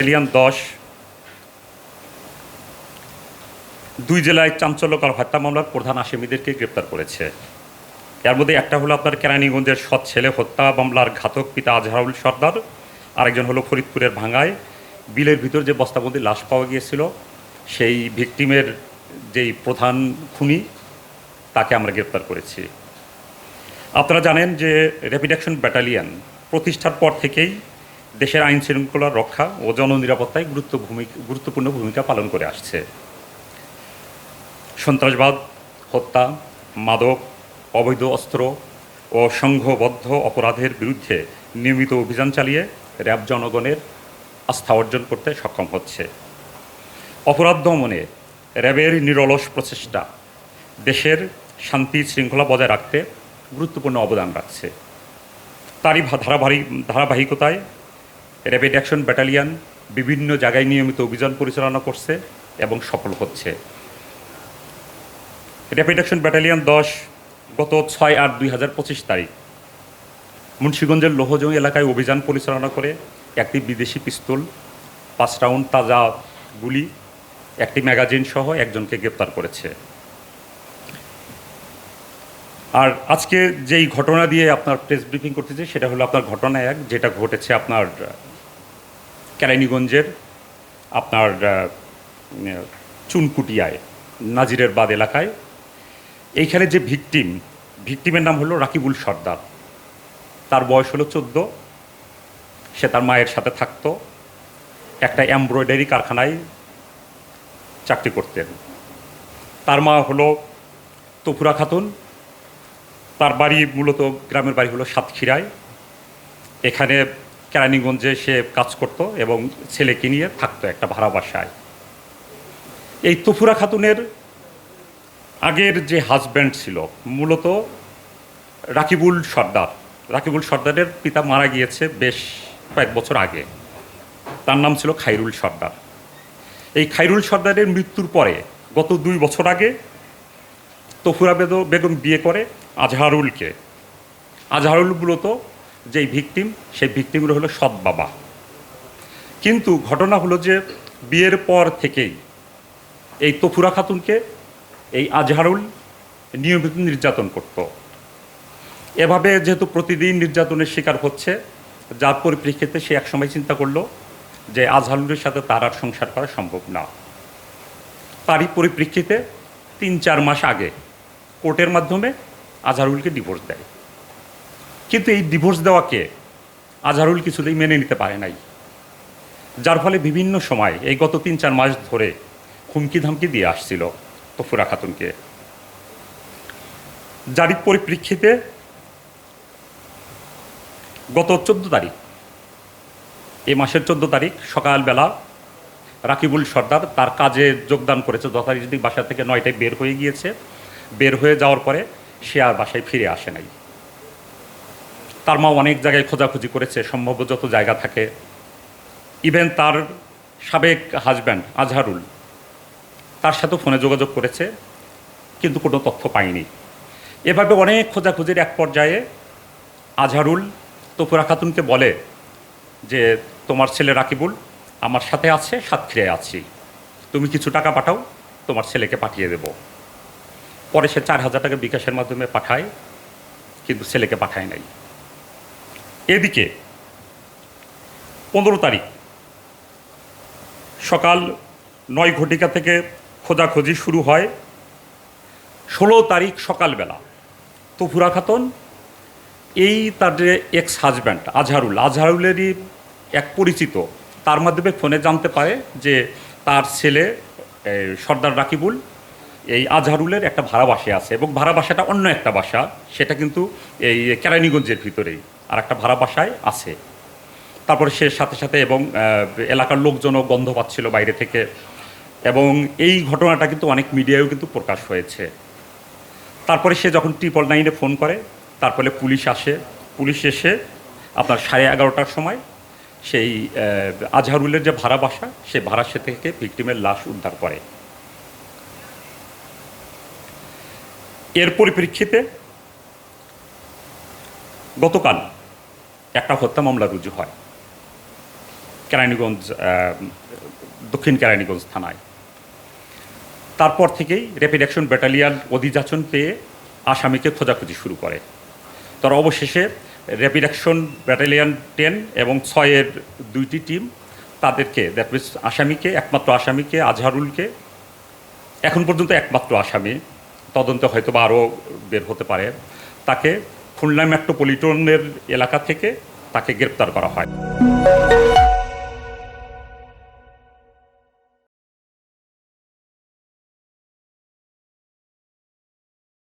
Battalion দশ, দুই জেলায় চাঞ্চল্যকর হত্যা মামলার প্রধান আসামিদেরকে গ্রেপ্তার করেছে। এর মধ্যে একটা হলো আপনার কেরানীগঞ্জের সৎ ছেলে হত্যা মামলার ঘাতক পিতা আজহারুল সর্দার, আরেকজন হলো ফরিদপুরের ভাঙ্গায়। বিলের ভিতর যে বস্তাবন্দি লাশ পাওয়া গিয়েছিল, সেই ভিকটিমের যেই প্রধান খুনি, তাকে আমরা গ্রেপ্তার করেছি। আপনারা জানেন যে র্যাপিড অ্যাকশন ব্যাটালিয়ন প্রতিষ্ঠার পর থেকেই দেশের আইন শৃঙ্খলা রক্ষা ও জননিরাপত্তায় গুরুত্ব ভূমিকা, গুরুত্বপূর্ণ ভূমিকা পালন করে আসছে। সন্ত্রাসবাদ, হত্যা, মাদক, অবৈধ অস্ত্র ও সংঘবদ্ধ অপরাধের বিরুদ্ধে নিয়মিত অভিযান চালিয়ে র্যাব জনগণের আস্থা অর্জন করতে সক্ষম হচ্ছে। অপরাধ দমনে র্যাবের নিরলস প্রচেষ্টা দেশের শান্তি শৃঙ্খলা বজায় রাখতে গুরুত্বপূর্ণ অবদান রাখছে। তারই ধারাবাহিক, ধারাবাহিকতায় র্যাপিড অ্যাকশন ব্যাটালিয়ন বিভিন্ন জায়গায় নিয়মিত অভিযান পরিচালনা করছে এবং সফল হচ্ছে। র্যাপিড অ্যাকশন ব্যাটালিয়ন দশ, গত ছয় আট দুই হাজার পঁচিশ তারিখ। মুন্সীগঞ্জের লোহজং এলাকায় অভিযান পরিচালনা করে একটি বিদেশি পিস্তল, পাঁচ রাউন্ড তাজা গুলি, একটি ম্যাগাজিন সহ একজনকে গ্রেপ্তার করেছে। আর আজকে যেই ঘটনা দিয়ে আপনার প্রেস ব্রিফিং করতেছে, সেটা হলো আপনার ঘটনা এক, যেটা ঘটেছে আপনার কেরানীগঞ্জের আপনার চুনকুটিয়ায়, নাজিরের বাদ এলাকায়। এইখানে যে ভিকটিম, ভিকটিমের নাম হলো রাকিবুল সর্দার। তার বয়স হলো চোদ্দ। সে তার মায়ের সাথে থাকতো। একটা এমব্রয়ডারি কারখানায় চাকরি করতেন। তার মা হলো তফুরা খাতুন। তার বাড়ি মূলত, গ্রামের বাড়ি হলো সাতক্ষীরায়। এখানে কেরানীগঞ্জে সে কাজ করত এবং ছেলেকে নিয়ে থাকতো একটা ভাড়া বাসায়। এই তফুরা খাতুনের আগের যে হাজব্যান্ড ছিল, মূলত রাকিবুল সর্দার। রাকিবুল সর্দারের পিতা মারা গিয়েছে বেশ কয়েক বছর আগে। তার নাম ছিল খাইরুল সর্দার। এই খাইরুল সর্দারের মৃত্যুর পরে গত দুই বছর আগে তফুরা বেদ- বেগম বিয়ে করে আজহারুলকে। আজহারুল মূলত যেই ভিকটিম, সেই ভিকটিমগুলো হলো সৎ বাবা। কিন্তু ঘটনা হলো যে বিয়ের পর থেকেই এই তফুরা খাতুনকে, এই আজহারুল নিয়মিত নির্যাতন করত। এভাবে যেহেতু প্রতিদিন নির্যাতনের শিকার হচ্ছে, যার পরিপ্রেক্ষিতে সে একসময় চিন্তা করল যে আজহারুলের সাথে তার আর সংসার করা সম্ভব না। তারই পরিপ্রেক্ষিতে তিন চার মাস আগে কোর্টের মাধ্যমে আজহারুলকে ডিভোর্স দেয়। কিন্তু এই ডিভোর্স দেওয়াকে আজহারুল কিছুতেই মেনে নিতে পারে নাই। যার ফলে বিভিন্ন সময় এই গত তিন চার মাস ধরে হুমকি ধামকি দিয়ে আসছিল তফুরা খাতুনকে। যারই পরিপ্রেক্ষিতে গত চোদ্দ তারিখ এই মাসের চোদ্দ তারিখ সকালবেলা রাকিবুল সর্দার তার কাজে যোগদান করেছে, যথারীতি বাসা থেকে নয়টায় বের হয়ে গিয়েছে। বের হয়ে যাওয়ার পরে সে আর বাসায় ফিরে আসে নাই। তার মা অনেক জায়গায় খোঁজাখুঁজি করেছে সম্ভব যত জায়গা থাকে। ইভেন তার সাবেক হাজব্যান্ড আজহারুল, তার সাথে ফোনে যোগাযোগ করেছে, কিন্তু কোনো তথ্য পায়নি। এভাবে অনেক খোঁজাখুঁজির এক পর্যায়ে আজহারুল তফুরা খাতুনকে বলে যে, তোমার ছেলে রাকিবুল আমার সাথে আছে, সাতক্ষীরায় আছি। তুমি কিছু টাকা পাঠাও, তোমার ছেলেকে পাঠিয়ে দেব। পরে সে চার হাজার টাকা বিকাশের মাধ্যমে পাঠায়, কিন্তু ছেলেকে পাঠায় নাই। এদিকে, পনেরো তারিখ, সকাল নয় ঘটিকা থেকে খোঁজাখোঁজি শুরু হয়। ষোলো তারিখ সকালবেলা, তফুরা খাতুন, এই তার যে এক্স হাজব্যান্ড আজহারুল, আজহারুলেরই এক পরিচিত, তার মাধ্যমে ফোনে জানতে পারে যে তার ছেলে সর্দার রাকিবুল, এই আজহারুলের একটা ভাড়া বাসায় আছে এবং ভাড়া বাসাটা অন্য একটা বাসা, সেটা কিন্তু এই কেরানীগঞ্জের ভিতরেই। আর একটা ভাড়া বাসায় আছে। তারপরে সে সাথে সাথে এবং এলাকার লোকজনও গন্ধ পাচ্ছিল বাইরে থেকে। এবং এই ঘটনাটা কিন্তু অনেক মিডিয়ায়ও কিন্তু প্রকাশ হয়েছে। তারপরে সে যখন ট্রিপল নাইনে ফোন করে, তারপরে পুলিশ আসে। পুলিশ এসে আপনার সাড়ে এগারোটার সময় সেই আজহারুলের যে ভাড়া বাসা, সে ভাড়া সে থেকে ভিকটিমের লাশ উদ্ধার করে। এর পরিপ্রেক্ষিতে গতকাল একটা হত্যা মামলা রুজু হয়। কেরানীগঞ্জ দক্ষিণ কেরানীগঞ্জ থানায়। তারপর থেকেই র্যাপিড অ্যাকশন ব্যাটালিয়ান অধিযাচন পেয়ে আসামিকে খোঁজাখুঁজি শুরু করে। তার অবশেষে র্যাপিড অ্যাকশন ব্যাটালিয়ান টেন এবং ছয়ের দুইটি টিম তাদেরকে, দ্যাট মিনস আসামিকে, একমাত্র আসামিকে, আজহারুলকে, এখন পর্যন্ত একমাত্র আসামি, তদন্তে হয়তো বা আরও বের হতে পারে, তাকে খুলনা মেট্রোপলিটনের এলাকা থেকে তাকে গ্রেপ্তার করা হয়।